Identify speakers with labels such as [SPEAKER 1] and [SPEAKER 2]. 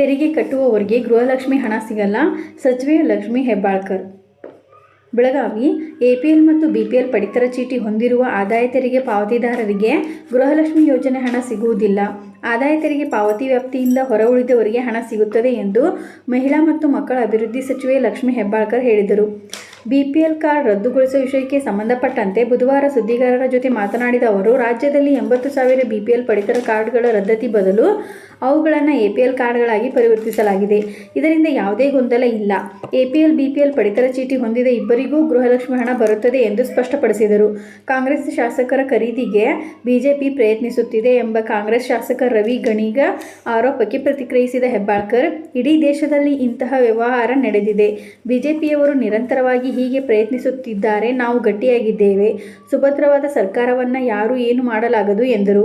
[SPEAKER 1] ತೆರಿಗೆ ಕಟ್ಟುವವರಿಗೆ ಗೃಹಲಕ್ಷ್ಮಿ ಹಣ ಸಿಗಲ್ಲ. ಸಚಿವೆ ಲಕ್ಷ್ಮಿ ಹೆಬ್ಬಾಳ್ಕರ್. ಬೆಳಗಾವಿ, ಎಪಿಎಲ್ ಮತ್ತು ಬಿಪಿಎಲ್ ಪಡಿತರ ಚೀಟಿ ಹೊಂದಿರುವ ಆದಾಯ ತೆರಿಗೆ ಪಾವತಿದಾರರಿಗೆ ಗೃಹಲಕ್ಷ್ಮಿ ಯೋಜನೆ ಹಣ ಸಿಗುವುದಿಲ್ಲ. ಆದಾಯ ತೆರಿಗೆ ಪಾವತಿ ವ್ಯಾಪ್ತಿಯಿಂದ ಹೊರ ಉಳಿದವರಿಗೆ ಹಣ ಸಿಗುತ್ತದೆ ಎಂದು ಮಹಿಳಾ ಮತ್ತು ಮಕ್ಕಳ ಅಭಿವೃದ್ಧಿ ಸಚಿವೆ ಲಕ್ಷ್ಮಿ ಹೆಬ್ಬಾಳ್ಕರ್ ಹೇಳಿದರು. ಬಿಪಿಎಲ್ ಕಾರ್ಡ್ ರದ್ದುಗೊಳಿಸುವ ವಿಷಯಕ್ಕೆ ಸಂಬಂಧಪಟ್ಟಂತೆ ಬುಧವಾರ ಸುದ್ದಿಗಾರರ ಜೊತೆ ಮಾತನಾಡಿದ ಅವರು, ರಾಜ್ಯದಲ್ಲಿ ಎಂಬತ್ತು ಸಾವಿರ ಬಿಪಿಎಲ್ ಪಡಿತರ ಕಾರ್ಡ್ಗಳ ರದ್ದತಿ ಬದಲು ಅವುಗಳನ್ನು ಎ ಪಿ ಎಲ್ ಕಾರ್ಡ್ಗಳಾಗಿ ಪರಿವರ್ತಿಸಲಾಗಿದೆ. ಇದರಿಂದ ಯಾವುದೇ ಗೊಂದಲ ಇಲ್ಲ. ಎ ಪಿ ಎಲ್ ಪಡಿತರ ಚೀಟಿ ಹೊಂದಿದ ಇಬ್ಬರಿಗೂ ಗೃಹಲಕ್ಷ್ಮಿ ಹಣ ಬರುತ್ತದೆ ಎಂದು ಸ್ಪಷ್ಟಪಡಿಸಿದರು. ಕಾಂಗ್ರೆಸ್ ಶಾಸಕರ ಖರೀದಿಗೆ ಬಿಜೆಪಿ ಪ್ರಯತ್ನಿಸುತ್ತಿದೆ ಎಂಬ ಕಾಂಗ್ರೆಸ್ ಶಾಸಕ ರವಿ ಗಣಿಗ ಆರೋಪಕ್ಕೆ ಪ್ರತಿಕ್ರಿಯಿಸಿದ ಹೆಬ್ಬಾಳ್ಕರ್, ಇಡೀ ದೇಶದಲ್ಲಿ ಇಂತಹ ವ್ಯವಹಾರ ನಡೆದಿದೆ. ಬಿಜೆಪಿಯವರು ನಿರಂತರವಾಗಿ ಹೀಗೆ ಪ್ರಯತ್ನಿಸುತ್ತಿದ್ದಾರೆ. ನಾವು ಗಟ್ಟಿಯಾಗಿದ್ದೇವೆ. ಸುಭದ್ರವಾದ ಸರ್ಕಾರವನ್ನು ಯಾರು ಏನು ಮಾಡಲಾಗದು ಎಂದರು.